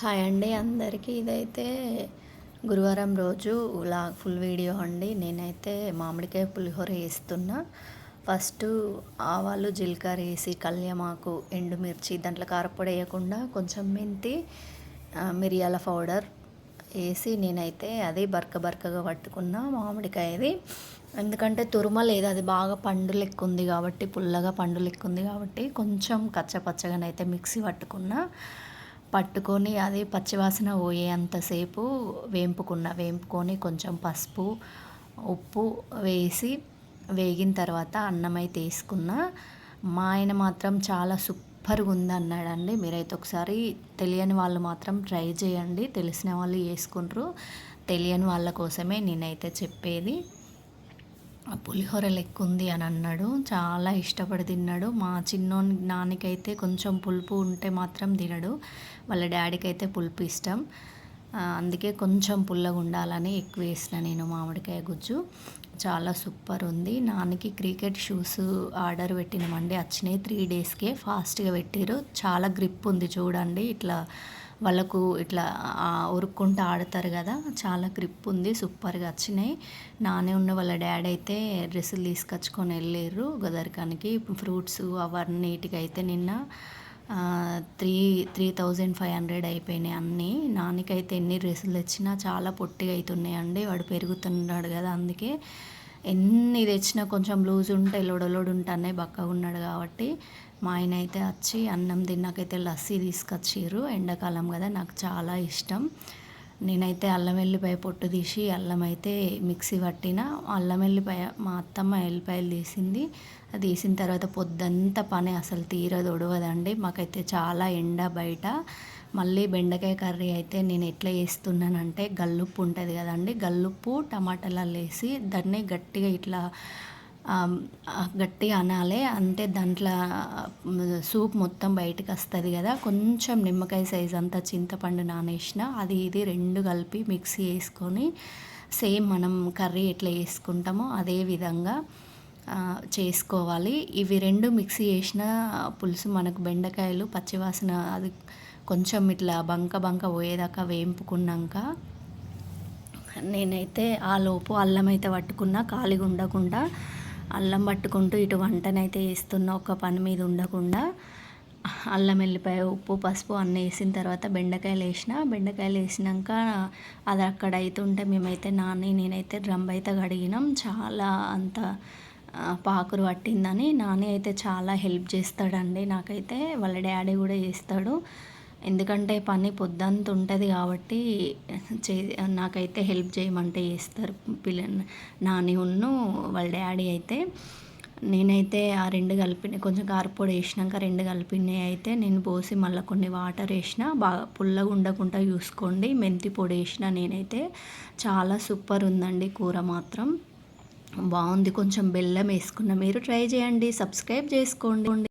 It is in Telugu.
హాయ్ అండి అందరికీ. ఇదైతే గురువారం రోజు లా ఫుల్ వీడియో అండి. నేనైతే మామిడికాయ పులిహోర వేస్తున్నా. ఫస్ట్ ఆవాలు జీలకర్ర వేసి కళ్యమాకు ఎండుమిర్చి దాంట్లో కారపొడి వేయకుండా కొంచెం మెంతి మిరియాల పౌడర్ వేసి నేనైతే అది బరక బరకగా పట్టుకున్న మామిడికాయది. ఎందుకంటే తురుమ లేదు అది బాగా పండు లెక్క ఉంది కాబట్టి పుల్లగా పండు లెక్క ఉంది కాబట్టి కొంచెం కచ్చపచ్చగానైతే మిక్సీ పట్టుకున్నా. పట్టుకొని అది పచ్చివాసన పోయేంతసేపు వేంపుకున్న వేంపుకొని కొంచెం పసుపు ఉప్పు వేసి వేగిన తర్వాత అన్నం అయితే వేసుకున్న మా ఆయన మాత్రం చాలా సూపర్గా ఉంది అన్నాడండి మీరైతే ఒకసారి తెలియని వాళ్ళు మాత్రం ట్రై చేయండి. తెలిసిన వాళ్ళు వేసుకుంటారు తెలియని వాళ్ళ కోసమే నేనైతే చెప్పేది. పులిహోర లెక్క ఉంది అని అన్నాడు. చాలా ఇష్టపడి తిన్నాడు. మా చిన్నోని నాన్నకైతే కొంచెం పులుపు ఉంటే మాత్రం తినడు. వాళ్ళ డాడీకి అయితే పులుపు ఇష్టం. అందుకే కొంచెం పుల్లగా ఉండాలని ఎక్కువ వేసిన నేను మామిడికాయ గుజ్జు. చాలా సూపర్ ఉంది. నాన్నకి క్రికెట్ షూస్ ఆర్డర్ పెట్టినామండి. వచ్చినాయి త్రీ డేస్కే ఫాస్ట్గా పెట్టారు చాలా గ్రిప్ ఉంది చూడండి. ఇట్లా వాళ్ళకు ఇట్లా ఉరుక్కుంటూ ఆడతారు కదా చాలా గ్రిప్ ఉంది సూపర్గా వచ్చినాయి. నానే ఉన్న వాళ్ళ డాడీ అయితే డ్రెస్సులు తీసుకొచ్చుకొని వెళ్ళారు గదర్కానికి. ఫ్రూట్స్ అవన్నిటికి అయితే నిన్న three three thousand five hundred అయిపోయినాయి అన్నీ. నాన్నకైతే ఎన్ని డ్రెస్సులు తెచ్చినా చాలా పొట్టిగా అవుతున్నాయండి వాడు పెరుగుతున్నాడు కదా అందుకే. ఎన్ని తెచ్చినా కొంచెం లూజ్ ఉంటే లొడలోడు ఉంటానే బక్కగా ఉన్నాడు కాబట్టి. మా ఆయన అయితే వచ్చి అన్నం తిన్నాకైతే లస్సీ తీసుకొచ్చిర్రు. ఎండాకాలం కదా నాకు చాలా ఇష్టం. నేనైతే అల్లం వెల్లిపాయ పొట్టు తీసి అల్లం అయితే మిక్సీ పట్టిన. అల్లం వెల్లిపాయ మా అత్తమ్మ ఎల్లిపాయలు తీసింది. అది తీసిన తర్వాత పొద్దంతా పని అసలు తీరదు ఒడవదండి మాకైతే చాలా ఎండ బయట. మళ్ళీ బెండకాయ కర్రీ అయితే నేను ఎట్లా చేస్తున్నానంటే గల్లుప్పు ఉంటుంది కదండి గల్లుప్పు టమాటాలు వేసి దాన్ని గట్టిగా ఇట్లా గట్టిగా అనాలి అంటే దాంట్లో సూప్ మొత్తం బయటకు వస్తుంది కదా కొంచెం నిమ్మకాయ సైజ్ అంతా చింతపండు నానేసిన అది ఇది రెండు కలిపి మిక్సీ వేసుకొని సేమ్ మనం కర్రీ ఎట్లా వేసుకుంటామో అదే విధంగా చేసుకోవాలి. ఇవి రెండు మిక్సీ చేసిన పులుసు మనకు బెండకాయలు పచ్చివాసన అది కొంచెం ఇట్లా బంక బంక పోయేదాకా వేంపుకున్నాక నేనైతే ఆ లోపు అల్లం అయితే పట్టుకున్నా ఖాళీగా ఉండకుండా అల్లం పట్టుకుంటూ ఇటు వంటనైతే వేస్తున్న ఒక పని మీద ఉండకుండా. అల్లం వెల్లిపాయ ఉప్పు పసుపు అన్నీ వేసిన తర్వాత బెండకాయలు వేసిన. బెండకాయలు వేసినాక అది అక్కడ అవుతుంటే మేమైతే నాని నేనైతే డ్రమ్ అయితే కడిగినాం. చాలా అంత పాకురు పట్టిందని. నాని అయితే చాలా హెల్ప్ చేస్తాడండి. నాకైతే వాళ్ళ డాడీ కూడా చేస్తాడు. ఎందుకంటే పని పొద్దంత ఉంటుంది కాబట్టి చే నాకైతే హెల్ప్ చేయమంటే చేస్తారు. పిల్ల నాని ఉన్ను వాళ్ళ డాడీ అయితే నేనైతే ఆ రెండు కలిపిన కొంచెం కారపొడి వేసినాక రెండు కలిపినవి అయితే నేను పోసి మళ్ళీ కొన్ని వాటర్ వేసిన బాగా పుల్లగా ఉండకుండా చూసుకోండి. మెంతి పొడి వేసిన నేనైతే చాలా సూపర్ ఉందండి కూర మాత్రం. బాగుంది. కొంచెం బెల్లం వేసుకున్న మీరు ట్రై చేయండి. సబ్స్క్రైబ్ చేసుకోండి.